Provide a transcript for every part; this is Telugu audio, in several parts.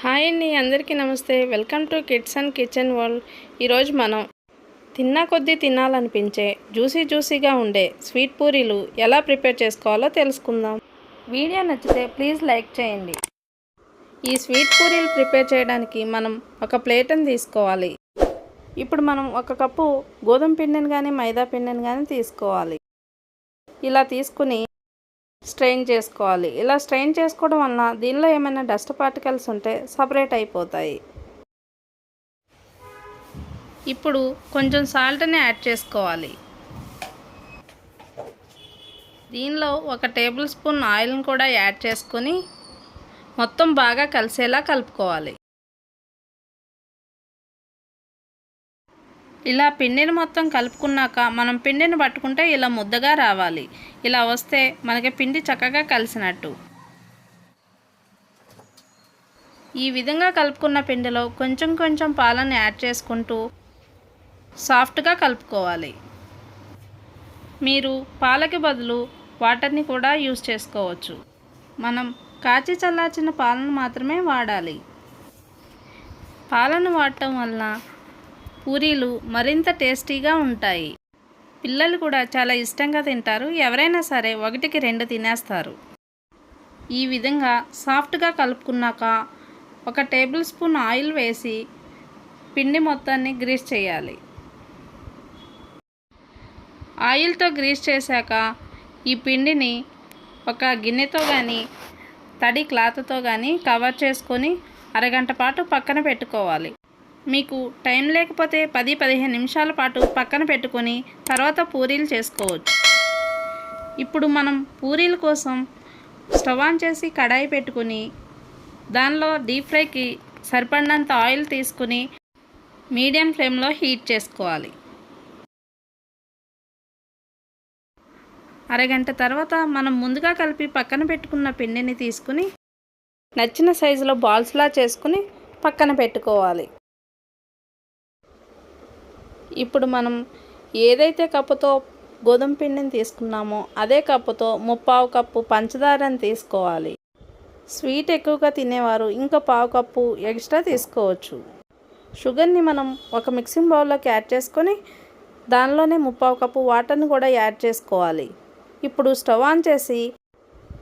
హాయ్ అండి అందరికీ నమస్తే. Welcome to kids and kitchen world. ఈరోజు మనం తిన్నా కొద్దీ తినాలనిపించే జ్యూసీ జ్యూసీగా ఉండే స్వీట్ పూరీలు ఎలా ప్రిపేర్ చేసుకోవాలో తెలుసుకుందాం. వీడియో నచ్చితే ప్లీజ్ లైక్ చేయండి. ఈ స్వీట్ పూరీలు ప్రిపేర్ చేయడానికి మనం ఒక ప్లేట్ని తీసుకోవాలి. ఇప్పుడు మనం ఒక కప్పు గోధుమ పిండిని కానీ మైదా పిండిని కానీ తీసుకోవాలి. ఇలా తీసుకుని స్ట్రెయిన్ చేసుకోవాలి. ఇలా స్ట్రెయిన్ చేసుకోవడం వలన దీనిలో ఏమైనా డస్ట్ పార్టికల్స్ ఉంటే సపరేట్ అయిపోతాయి. ఇప్పుడు కొంచెం సాల్ట్ని యాడ్ చేసుకోవాలి. దీనిలో ఒక టేబుల్ స్పూన్ ఆయిల్ని కూడా యాడ్ చేసుకొని మొత్తం బాగా కలిసేలా కలుపుకోవాలి. ఇలా పిండిని మొత్తం కలుపుకున్నాక మనం పిండిని పట్టుకుంటే ఇలా ముద్దగా రావాలి. ఇలా వస్తే మనకి పిండి చక్కగా కలిసినట్టు. ఈ విధంగా కలుపుకున్న పిండిలో కొంచెం కొంచెం పాలను యాడ్ చేసుకుంటూ సాఫ్ట్గా కలుపుకోవాలి. మీరు పాలకి బదులు వాటర్ని కూడా యూస్ చేసుకోవచ్చు. మనం కాచి చల్లార్చిన పాలను మాత్రమే వాడాలి. పాలను వాడటం వలన పూరీలు మరింత టేస్టీగా ఉంటాయి. పిల్లలు కూడా చాలా ఇష్టంగా తింటారు. ఎవరైనా సరే ఒకటికి రెండు తినేస్తారు. ఈ విధంగా సాఫ్ట్గా కలుపుకున్నాక ఒక టేబుల్ స్పూన్ ఆయిల్ వేసి పిండి మొత్తాన్ని గ్రీస్ చేయాలి. ఆయిల్తో గ్రీస్ చేశాక ఈ పిండిని ఒక గిన్నెతో కానీ తడి క్లాత్తో కానీ కవర్ చేసుకొని అరగంట పాటు పక్కన పెట్టుకోవాలి. మీకు టైం లేకపోతే పది పదిహేను నిమిషాల పాటు పక్కన పెట్టుకొని తర్వాత పూరీలు చేసుకోవచ్చు. ఇప్పుడు మనం పూరీల కోసం స్టవ్ ఆన్ చేసి కడాయి పెట్టుకుని దానిలో డీప్ ఫ్రైకి సరిపడినంత ఆయిల్ తీసుకుని మీడియం ఫ్లేమ్లో హీట్ చేసుకోవాలి. అరగంట తర్వాత మనం ముందుగా కలిపి పక్కన పెట్టుకున్న పిండిని తీసుకుని నచ్చిన సైజులో బాల్స్లా చేసుకుని పక్కన పెట్టుకోవాలి. ఇప్పుడు మనం ఏదైతే కప్పుతో గోధుమ పిండిని తీసుకున్నామో అదే కప్పుతో ముప్పావు కప్పు పంచదారని తీసుకోవాలి. స్వీట్ ఎక్కువగా తినేవారు ఇంకా పావు కప్పు ఎక్స్ట్రా తీసుకోవచ్చు. షుగర్ని మనం ఒక మిక్సింగ్ బౌల్లోకి యాడ్ చేసుకొని దానిలోనే ముప్పావు కప్పు వాటర్ని కూడా యాడ్ చేసుకోవాలి. ఇప్పుడు స్టవ్ ఆన్ చేసి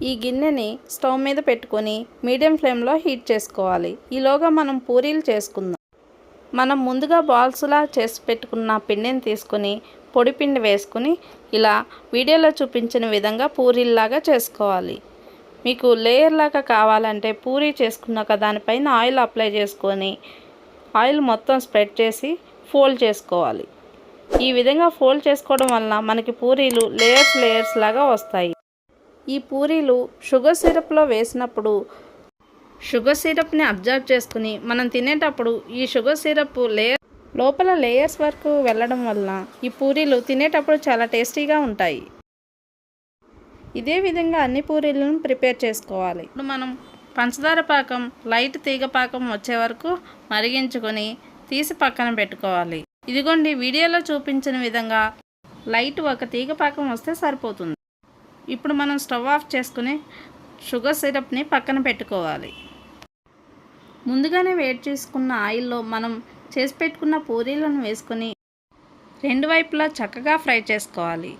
ఈ గిన్నెని స్టవ్ మీద పెట్టుకొని మీడియం ఫ్లేమ్లో హీట్ చేసుకోవాలి. ఈలోగా మనం పూరీలు చేసుకుందాం. మనం ముందుగా బాల్స్లా చేసి పెట్టుకున్న పిండిని తీసుకుని పొడి పిండి వేసుకుని ఇలా వీడియోలో చూపించిన విధంగా పూరీల్లాగా చేసుకోవాలి. మీకు లేయర్ లాగా కావాలంటే పూరీ చేసుకున్నాక దానిపైన ఆయిల్ అప్లై చేసుకొని ఆయిల్ మొత్తం స్ప్రెడ్ చేసి ఫోల్డ్ చేసుకోవాలి. ఈ విధంగా ఫోల్డ్ చేసుకోవడం వలన మనకి పూరీలు లేయర్స్ లేయర్స్ లాగా వస్తాయి. ఈ పూరీలు షుగర్ సిరప్లో వేసినప్పుడు షుగర్ సిరప్ని అబ్జర్వ్ చేసుకుని మనం తినేటప్పుడు ఈ షుగర్ సిరప్ లేయర్ లోపల లేయర్స్ వరకు వెళ్ళడం వలన ఈ పూరీలు తినేటప్పుడు చాలా టేస్టీగా ఉంటాయి. ఇదే విధంగా అన్ని పూరీలను ప్రిపేర్ చేసుకోవాలి. ఇప్పుడు మనం పంచదార పాకం లైట్ తీగ పాకం వచ్చే వరకు మరిగించుకొని తీసి పక్కన పెట్టుకోవాలి. ఇదిగోండి వీడియోలో చూపించిన విధంగా లైట్ ఒక తీగ పాకం వస్తే సరిపోతుంది. ఇప్పుడు మనం స్టవ్ ఆఫ్ చేసుకుని షుగర్ సిరప్ని పక్కన పెట్టుకోవాలి. ముందుగానే వేడి చేసుకున్న ఆయిల్లో మనం చేసి పెట్టుకున్న పూరీలను వేసుకొని రెండు వైపులా చక్కగా ఫ్రై చేసుకోవాలి.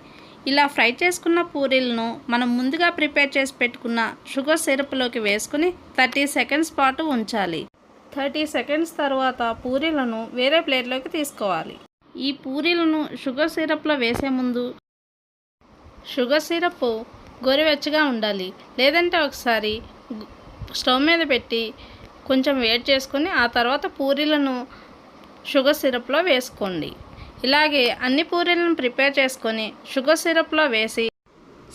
ఇలా ఫ్రై చేసుకున్న పూరీలను మనం ముందుగా ప్రిపేర్ చేసి పెట్టుకున్న షుగర్ సిరప్లోకి వేసుకుని థర్టీ సెకండ్స్ పాటు ఉంచాలి. థర్టీ సెకండ్స్ తర్వాత పూరీలను వేరే ప్లేట్లోకి తీసుకోవాలి. ఈ పూరీలను షుగర్ సిరప్లో వేసే ముందు షుగర్ సిరప్ గోరువెచ్చగా ఉండాలి. లేదంటే ఒకసారి స్టవ్ మీద పెట్టి కొంచెం వేడి చేసుకొని ఆ తర్వాత పూరీలను షుగర్ సిరప్లో వేసుకోండి. ఇలాగే అన్ని పూరీలను ప్రిపేర్ చేసుకొని షుగర్ సిరప్లో వేసి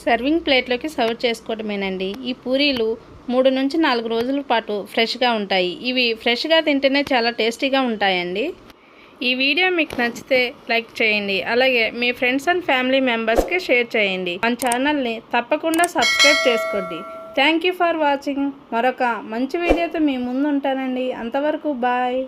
సర్వింగ్ ప్లేట్లోకి సర్వ్ చేసుకోవడమేనండి. ఈ పూరీలు మూడు నుంచి నాలుగు రోజుల పాటు ఫ్రెష్గా ఉంటాయి. ఇవి ఫ్రెష్గా తింటేనే చాలా టేస్టీగా ఉంటాయండి. ఈ వీడియో మీకు నచ్చితే లైక్ చేయండి. అలాగే మీ ఫ్రెండ్స్ అండ్ ఫ్యామిలీ మెంబర్స్కి షేర్ చేయండి. మన ఛానల్ని తప్పకుండా సబ్స్క్రైబ్ చేసుకోండి. థ్యాంక్ యూ ఫర్ వాచింగ్ మరొక మంచి వీడియోతో మీ ముందు ఉంటానండి. అంతవరకు బాయ్